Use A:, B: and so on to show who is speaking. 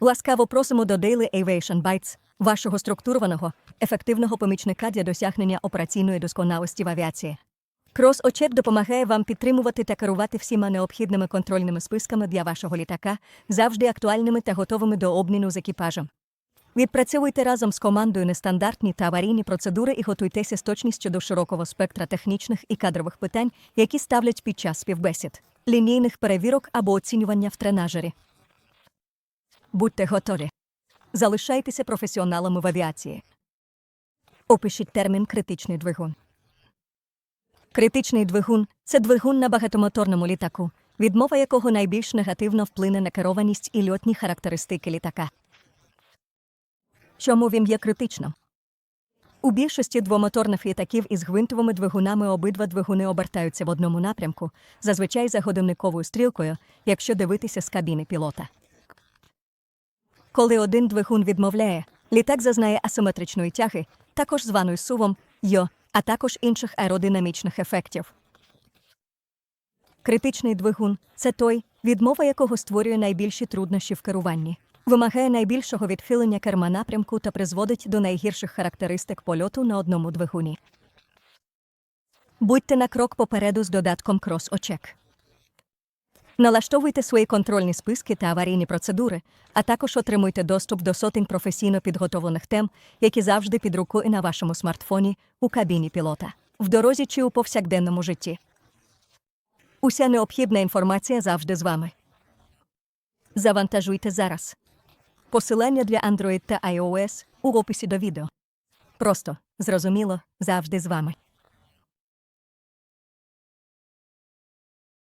A: Ласкаво просимо до Daily Aviation Bytes, вашого структурованого, ефективного помічника для досягнення операційної досконалості в авіації. Крос-очек допомагає вам підтримувати та керувати всіма необхідними контрольними списками для вашого літака, завжди актуальними та готовими до обміну з екіпажем. Відпрацьовуйте разом з командою нестандартні та аварійні процедури і готуйтеся з точністю до широкого спектра технічних і кадрових питань, які ставлять під час співбесід, лінійних перевірок або оцінювання в тренажері. Будьте готові. Залишайтеся професіоналами в авіації. Опишіть термін критичний двигун. Критичний двигун це двигун на багатомоторному літаку, відмова якого найбільш негативно вплине на керованість і льотні характеристики літака. Чому він є критичним? У більшості двомоторних літаків із гвинтовими двигунами обидва двигуни обертаються в одному напрямку, зазвичай за годинниковою стрілкою, якщо дивитися з кабіни пілота. Коли один двигун відмовляє, літак зазнає асиметричної тяги, також званої сувом йо, а також інших аеродинамічних ефектів. Критичний двигун це той, відмова якого створює найбільші труднощі в керуванні, вимагає найбільшого відхилення керма напрямку та призводить до найгірших характеристик польоту на одному двигуні. Будьте на крок попереду з додатком крос-очек. Налаштовуйте свої контрольні списки та аварійні процедури, а також отримуйте доступ до сотень професійно підготовлених тем, які завжди під рукою на вашому смартфоні у кабіні пілота, в дорозі чи у повсякденному житті. Уся необхідна інформація завжди з вами. Завантажуйте зараз. Посилання для Android та iOS у описі до відео. Просто, зрозуміло, завжди з вами.